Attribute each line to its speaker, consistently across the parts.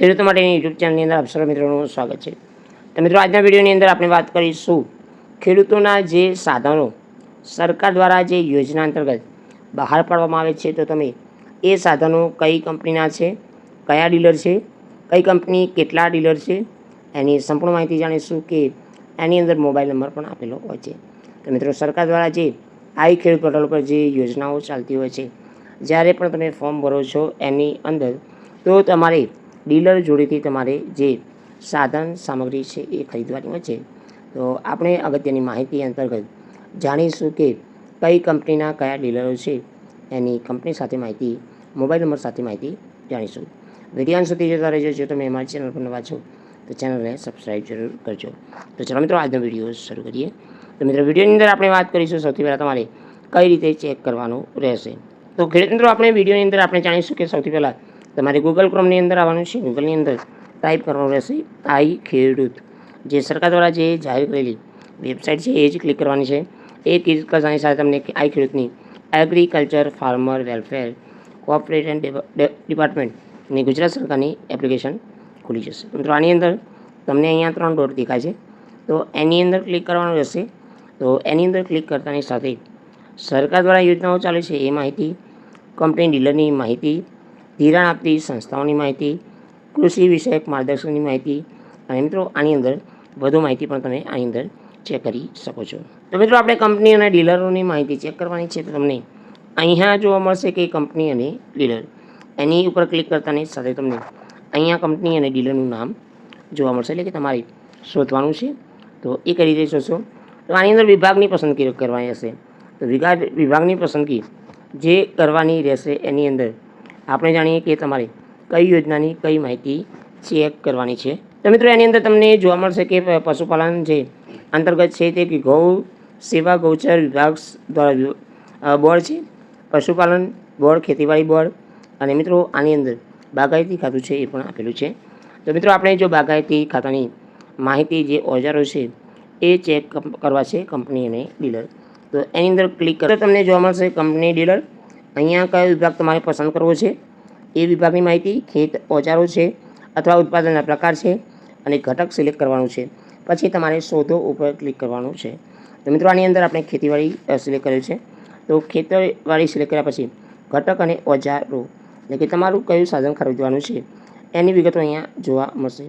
Speaker 1: ખેડૂતો માટેની યુટ્યુબ ચેનલની અંદર આપ સર્વ મિત્રોનું સ્વાગત છે. તો મિત્રો, આજના વિડીયોની અંદર આપણે વાત કરીશું ખેડૂતોના જે સાધનો, સરકાર દ્વારા જે યોજના અંતર્ગત બહાર પાડવામાં આવે છે, તો તમે એ સાધનો કઈ કંપનીના છે, કયા ડીલર છે, કઈ કંપની કેટલા ડીલર છે, એની સંપૂર્ણ માહિતી જાણીશું કે એની અંદર મોબાઈલ નંબર પણ આપેલો હોય છે. તો મિત્રો, સરકાર દ્વારા જે આઈ ખેડૂત પોર્ટલ પર જે યોજનાઓ ચાલતી હોય છે, જ્યારે પણ તમે ફોર્મ ભરો છો એની અંદર, તો તમારે ડીલર જોડેથી તમારે જે સાધન સામગ્રી છે એ ખરીદવાની હોય છે. તો આપણે અગત્યની માહિતી અંતર્ગત જાણીશું કે કઈ કંપનીના કયા ડીલરો છે, એની કંપની સાથે માહિતી, મોબાઈલ નંબર સાથે માહિતી જાણીશું. વીડિયો સુધી જોતા રહેજો. જો તમે અમારી ચેનલ પર નવા છો, તો ચેનલને સબસ્ક્રાઈબ જરૂર કરજો. તો ચાલો મિત્રો, આજનો વીડિયો શરૂ કરીએ. તો મિત્રો, વિડીયોની અંદર આપણે વાત કરીશું સૌથી પહેલાં તમારે કઈ રીતે ચેક કરવાનું રહેશે. તો ખેડૂત મિત્રો, આપણે વિડીયોની અંદર આપણે જાણીશું કે સૌથી પહેલાં તમારે ગૂગલ ક્રોમની અંદર આવવાનું છે ગૂગલની અંદર ટાઈપ કરવાનું રહેશે આઈ ખેડૂત. જે સરકાર દ્વારા જે જાહેર કરેલી વેબસાઇટ છે, એ જ ક્લિક કરવાની છે. એ ક્લિક કરવાની સાથે તમને આઈ ખેડૂતની એગ્રીકલ્ચર ફાર્મર વેલફેર કોઓપરેશન ડિપાર્ટમેન્ટની ગુજરાત સરકારની એપ્લિકેશન ખુલી જશે. મિત્રો, આની અંદર તમને અહીંયા ત્રણ ડોટ દેખાય છે. તો એની અંદર ક્લિક કરવાનું રહેશે. તો એની અંદર ક્લિક કરતાની સાથે સરકાર દ્વારા યોજનાઓ ચાલે છે, એ માહિતી કંપની ડીલરની માહિતી ધિરાણ આપતી સંસ્થાઓની માહિતી, કૃષિ વિષયક માર્ગદર્શનની માહિતી અને મિત્રો આની અંદર વધુ માહિતી પણ તમે આની અંદર ચેક કરી શકો છો. તો મિત્રો આપણે કંપની અને ડીલરોની માહિતી ચેક કરવાની છે તો તમને અહીંયા જોવા મળશે કે કંપની અને ડીલર. એની ઉપર ક્લિક કરતાની સાથે તમને અહીંયા કંપની અને ડીલરનું નામ જોવા મળશે એટલે કે તમારે શોધવાનું છે. તો એ કઈ રીતે શોધશો? તો આની અંદર વિભાગની પસંદગી કરવાની હશે. તો વિભાગ વિભાગની પસંદગી જે કરવાની રહેશે એની અંદર આપણે જાણીએ કે તમારે કઈ યોજનાની કઈ માહિતી ચેક કરવાની છે. તો મિત્રો, એની અંદર તમને જોવા મળશે કે પશુપાલન જે અંતર્ગત છે તે ગૌ સેવા ગૌચર વિભાગ દ્વારા બોર્ડ છે. પશુપાલન બોર્ડ, ખેતીવાડી બોર્ડ અને મિત્રો, આની અંદર બાગાયતી ખાતું છે એ પણ આપેલું છે. તો મિત્રો, આપણે જો બાગાયતી ખાતાની માહિતી જે ઓજારો છે એ ચેક કરવા છે કંપની અને ડીલર. તો એની અંદર ક્લિક કરો તમને જોવા મળશે કંપની ડીલર. અહીંયા કયો વિભાગ તમારે પસંદ કરવો છે? એ વિભાગની માહિતી ખેત ઓજારો છે અથવા ઉત્પાદનના પ્રકાર છે અને ઘટક સિલેક્ટ કરવાનું છે. પછી તમારે શોધો ઉપર ક્લિક કરવાનું છે. તો મિત્રો, આની અંદર આપણે ખેતીવાડી સિલેક્ટ કર્યું છે. તો ખેતરવાડી સિલેક્ટ કર્યા પછી ઘટક અને ઓજારો, એટલે કે તમારું કયું સાધન ખરીદવાનું છે, એની વિગતો અહીંયા જોવા મળશે.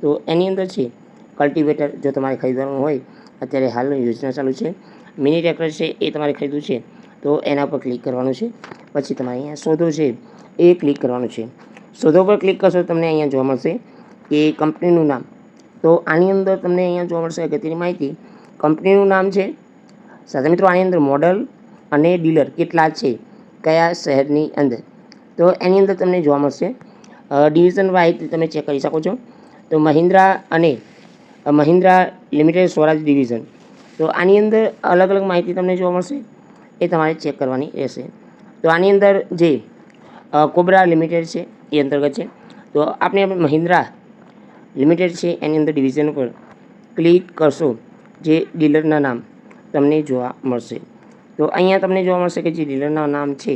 Speaker 1: તો એની અંદર છે, કલ્ટિવેટર જો તમારે ખરીદવાનું હોય, અત્યારે હાલની યોજના ચાલુ છે. મિની ટ્રેક્ટર છે એ તમારે ખરીદવું છે. તો એના પર ક્લિક કરવાનું છે. પછી તમારે અહીંયા શોધો છે. એ ક્લિક કરવાનું છે. શોધો પર ક્લિક કરશો તમને અહીંયા જોવા મળશે કે કંપનીનું નામ. તો આની અંદર તમને અહીંયા જોવા મળશે અગત્યની માહિતી. કંપનીનું નામ છે. સાથે મિત્રો આની અંદર મોડલ અને ડીલર કેટલા છે? કયા શહેરની અંદર. તો એની અંદર તમને જોવા મળશે. ડિવિઝન વાઇઝ તમે ચેક કરી શકો છો. તો મહિન્દ્રા અને મહિન્દ્રા લિમિટેડ સ્વરાજ ડિવિઝન તો આની અંદર અલગ અલગ માહિતી તમને જોવા મળશે. એ તમારે ચેક કરવાની રહેશે. તો આની અંદર જે કોબરા લિમિટેડ છે, એ અંતર્ગત છે. તો આપણે આપણે મહિન્દ્રા લિમિટેડ છે, એની અંદર ડિવિઝન ઉપર ક્લિક કરશો, જે ડીલરના નામ તમને જોવા મળશે. તો અહીંયા તમને જોવા મળશે કે જે ડીલરના નામ છે,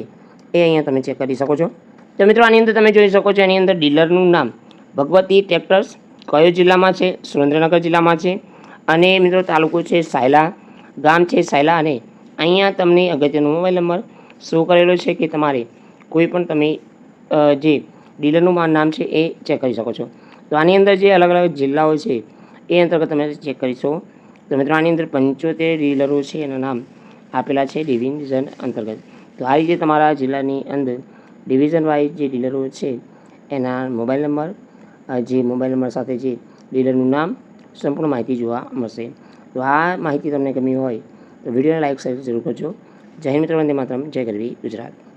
Speaker 1: એ અહીંયા તમે ચેક કરી શકો છો. તો મિત્રો, આની અંદર તમે જોઈ શકો છો, એની અંદર ડીલરનું નામ ભગવતી ટ્રેક્ટર્સ કયો જિલ્લામાં છે, સુરેન્દ્રનગર જિલ્લામાં છે. અને મિત્રો, તાલુકો છે સાયલા, ગામ છે સાયલા અને અહીંયા તમને અગત્યનો મોબાઈલ નંબર શો કરેલો છે કે તમારે કોઈ પણ તમે જે ડીલરનું નામ છે એ ચેક કરી શકો છો. તો આની અંદર જે અલગ અલગ જિલ્લાઓ છે, એ અંતર્ગત તમે ચેક કરીશો. તો મિત્રો, આની અંદર પંચોતેર ડીલરો છે, એના નામ આપેલા છે ડિવિઝન અંતર્ગત. તો આ રીતે તમારા જિલ્લાની અંદર ડિવિઝન વાઇઝ જે ડીલરો છે, એના મોબાઈલ નંબર જે મોબાઈલ નંબર સાથે જે ડીલરનું નામ, સંપૂર્ણ માહિતી જોવા મળશે. તો આ માહિતી તમને ગમી હોય તો વિડીયોને લાઈક શેર જરૂર કરજો. જય હિન્દ મિત્રો વંદે માતરમ. જય ગરવી ગુજરાત.